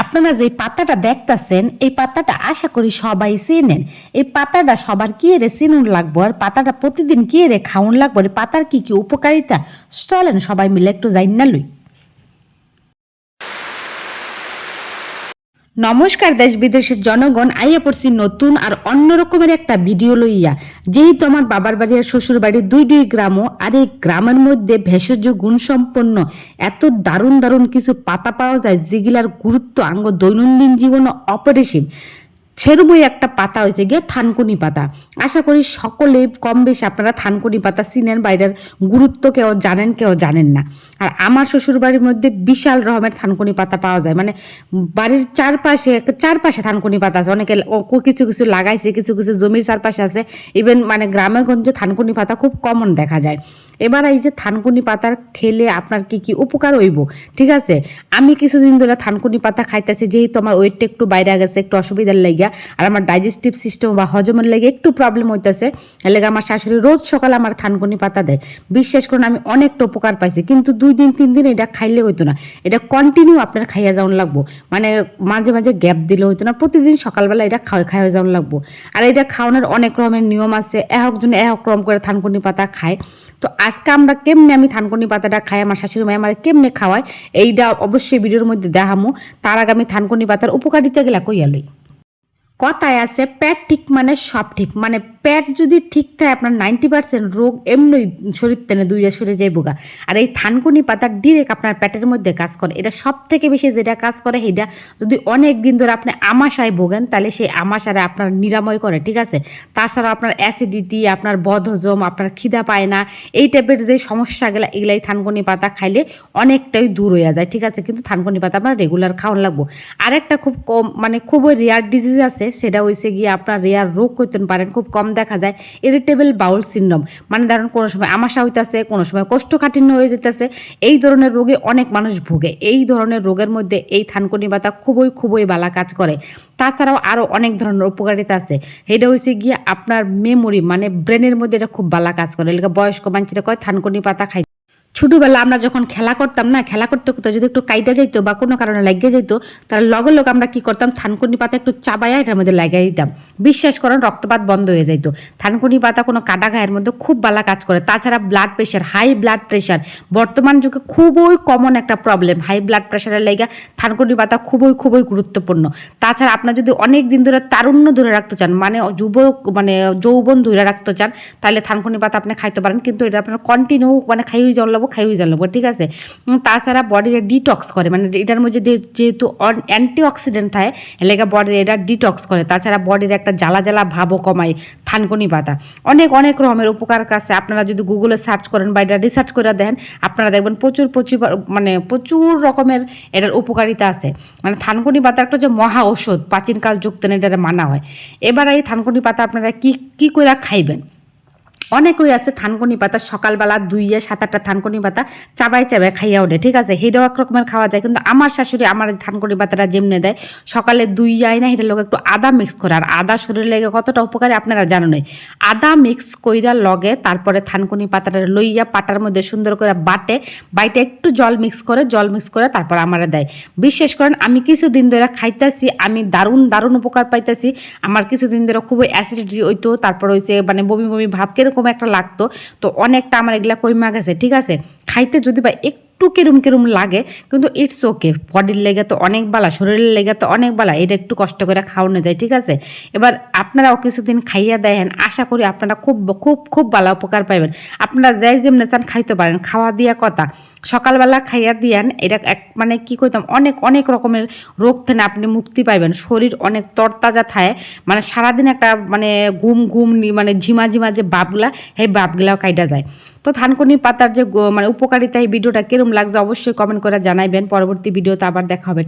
আপনারা যে পাতাটা দেখতেছেন, এই পাতাটা আশা করি সবাই চেনেন। এই পাতাটা সবার কি রে চিনুন লাগবো? আর পাতাটা প্রতিদিন কি রে খাউন লাগবো? আর পাতার কি কি উপকারিতা? চলেন সবাই মিলে একটু যাই না লই। নমস্কার দেশ বিদেশের জনগণ, আইয়া পড়ছি নতুন আর অন্যরকমের একটা ভিডিও লইয়া। যেহেতু আমার বাবার বাড়ি আর শ্বশুর বাড়ি দুই দুই গ্রামও, আর এই গ্রামের মধ্যে ভেষজ গুণসম্পন্ন এত দারুণ দারুণ কিছু পাতা পাওয়া যায়, যেগুলার গুরুত্ব আঙ্গ দৈনন্দিন জীবনে অপরিসীম। সেরমই একটা পাতা হয়েছে গিয়ে থানকুনি পাতা। আশা করি সকলে কম বেশি আপনারা থানকুনি পাতা চিনেন, বাইরের গুরুত্ব কেউ জানেন কেউ জানেন না। আর আমার শ্বশুর বাড়ির মধ্যে বিশাল রকমের থানকুনি পাতা পাওয়া যায়। মানে বাড়ির চারপাশে চারপাশে থানকুনি পাতা আছে। অনেকে কিছু কিছু লাগাইছে, কিছু কিছু জমির চারপাশে আছে। ইভেন মানে গ্রামে গঞ্জে থানকুনি পাতা খুব কমন দেখা যায়। এবার এই যে থানকুনি পাতার খেলে আপনার কি কি উপকার হইব? ঠিক আছে? আমি কিছুদিন ধরে থানকুনি পাতা খাইতেছি, যেহেতু আমার ওয়েটটা একটু বাইরে গেছে, একটু অসুবিধার লাগিয়া, আর আমার ডাইজেস্টিভ সিস্টেম বা হজমের লেগে একটু প্রবলেম হইতেছে। লেগে আমার শাশুড়ি রোজ সকালে আমার থানকুনি পাতা দেয়। বিশ্বাস করুন, আমি অনেকটা উপকার পাইছি, কিন্তু দুই দিন, তিন দিন এটা খাইলে হইতো না। এটা কন্টিনিউ আপনার খাইয়া যাওয়ান লাগবো। মানে মাঝে মাঝে গ্যাপ দিলে হইতো না। প্রতিদিন সকালবেলা এটা খাওয়া খাইয়া যাওয়ান লাগবো। আর এটা খাওয়ানোর অনেক রকমের নিয়ম আছে। একজন এক রকম করে থানকুনি পাতা খায়। তো আজকে আমরা কেমনে আমি থানকুনি পাতাটা খাই, আমার শাশুড়ি মাই আমার কেমনে খাওয়াই এইটা অবশ্যই ভিডিওর মধ্যে দেখামো। তার আগে আমি থানকুনি পাতার উপকারিতা গেলা কইয়া লই। কথায় আছে, পেট ঠিক মানে সব ঠিক মানে পেট যদি ঠিক থাকে, আপনার নাইনটি পার্সেন্ট রোগ এমনি শরীর টেনে দুইটা সরে যায় বোগা। আর এই থানকুনি পাতা ডিরেক্ট আপনার পেটের মধ্যে কাজ করে। এটা সব থেকে বেশি যেটা কাজ করে, সেটা যদি অনেক দিন ধরে আপনি আমাশায় ভোগেন, তাহলে সেই আমাশারে আপনার নিরাময় করে, ঠিক আছে? তাছাড়া আপনার অ্যাসিডিটি আপনার বদহজম, আপনার খিদা পায় না, এই টাইপের যে সমস্যাগুলো, এগুলাই থানকুনি পাতা খাইলে অনেকটাই দূর হয়ে যায়, ঠিক আছে? কিন্তু থানকুনি পাতা আপনার রেগুলার খাওয়ান লাগবো। আরেকটা খুব কম মানে খুবই রেয়ার ডিজিজ আছে, সেটা হয়েছে গিয়ে আপনার রেয়ার রোগ করতে পারেন, খুব কম দেখা যায় ইরিটেবল বাউল সিন্ড্রোম মানে ধরুন কোনো সময় আমাশা হইতেছে, কোনো সময় কোষ্ঠকাঠিন্য হয়ে যেতেছে, এই ধরনের রোগে অনেক মানুষ ভোগে। এই ধরনের রোগের মধ্যে এই থানকুনি পাতা খুবই খুবই বালা কাজ করে। তাছাড়াও আরও অনেক ধরনের উপকারিতা আছে। এটা হয়েছে গিয়ে আপনার মেমোরি মানে ব্রেনের মধ্যে এটা খুব বালা কাজ করে। এলাকা বয়স্ক মানুষেরা কয়, থানকুনি পাতা খাই ছোটবেলা আমরা যখন খেলা করতাম না, খেলা করতে করতে যদি একটু কাইটা যাইতো বা কোনো কারণে লাগিয়ে যাইতো, তাহলে লগে লগে আমরা কি করতাম, থানকুনি পাতা একটু চাবাইয়া এটার মধ্যে লাগিয়ে দিতাম। বিশ্বাস করেন রক্তপাত বন্ধ হয়ে যাইতো। থানকুনি পাতা কোনো কাটা গায়ের মধ্যে খুব ভালো কাজ করে। তাছাড়া blood pressure high blood pressure বর্তমান যুগে খুবই কমন একটা প্রবলেম হাই ব্লাড প্রেশারের লেগে থানকুনি পাতা খুবই খুবই গুরুত্বপূর্ণ। তাছাড়া আপনার যদি অনেক দিন ধরে তারুণ্য ধরে রাখতে চান মানে যুবক মানে যৌবন ধরে রাখতে চান, তাহলে থানকুনি পাতা আপনি খাইতে পারেন। কিন্তু এটা আপনার কন্টিনিউ মানে খাইই জল লাগবো খাইই জল লাগবো ঠিক আছে? তাছাড়া বডির ডিটক্স করে মানে এটার মধ্যে যেহেতু অ্যান্টি অক্সিডেন্ট থাকে এলাকা বডির এটা ডিটক্স করে। তাছাড়া বডির একটা জ্বালা জ্বালা ভাবও কমায়, থানকুনি পাতা অনেক অনেক রকমের উপকার কাছে আপনারা যদি গুগলে সার্চ করেন বা এটা রিসার্চ করে দেন আপনারা দেখবেন প্রচুর প্রচুর মানে প্রচুর রকমের এটার উপকারিতা আছে। মানে থানকুনি পাতা একটা যে মহা ঔষধ, প্রাচীনকাল যুক্ত এটা মানা হয়। এবার এই থানকুনি পাতা আপনারা কি কী করে খাইবেন? অনেকই আছে থানকুনি পাতা, সকালবেলা দুইয়ে সাত আটটা থানকুনি পাতা চাবাই চাবাই খাইয়া ওঠে, ঠিক আছে? সেটাও এক রকমের খাওয়া যায়, কিন্তু আমার শাশুড়ি আমার থানকুনি পাতাটা যেমনে দেয়, সকালে দুই যায় না, সেটার লোক একটু আদা মিক্স করে, আর আদা শরীরে লেগে কতটা উপকারী আপনারা জানেনই আদা মিক্স কইরা লগে তারপরে থানকুনি পাতাটা লইয়া পাটার মধ্যে সুন্দর করে বাটে, বাইটে একটু জল মিক্স করে, জল মিক্স করে তারপর আমারা দেয়। বিশ্বাস করেন, আমি কিছুদিন ধরে খাইতেছি, আমি দারুণ দারুণ উপকার পাইতেছি, আমার কিছুদিন ধরে খুবই অ্যাসিডিটি হইতো, তারপর হয়েছে মানে বমি বমি ভাব, কীরকম একটা লাগতো। তো অনেকটা আমার এগুলা কইমা গেছে ঠিক আছে? খাইতে যদি বা একটু কেরম কেরম লাগে, কিন্তু ইটস ওকে বডির লেগে তো অনেক বালা, শরীরের লেগে তো অনেক বালা, এটা একটু কষ্ট করে খাওয়ানো যায়, ঠিক আছে? এবার আপনারাও কিছুদিন খাইয়া দেখেন, আশা করি আপনারা খুব খুব খুব ভালো উপকার পাইবেন। আপনারা যাই যেমনি চান খাইতে পারেন, খাওয়া দিয়া কথা। সকালবেলা খাইয়া দিয়ান, এটা এক মানে কি কইতাম, অনেক অনেক রকমের রোগ থেকে আপনি মুক্তি পাইবেন। শরীর অনেক তরতাজা থায় মানে সারাদিন একটা মানে ঘুম ঘুম মানে ঝিমা ঝিমা যে বাপগুলা, সেই বাপগুলাও কাইটা যায়। তো থানকুনি পাতার যে মানে উপকারিতা, এই ভিডিওটা কিরম লাগছে অবশ্যই কমেন্ট করে জানাইবেন। পরবর্তী ভিডিওতে আবার দেখা হবে।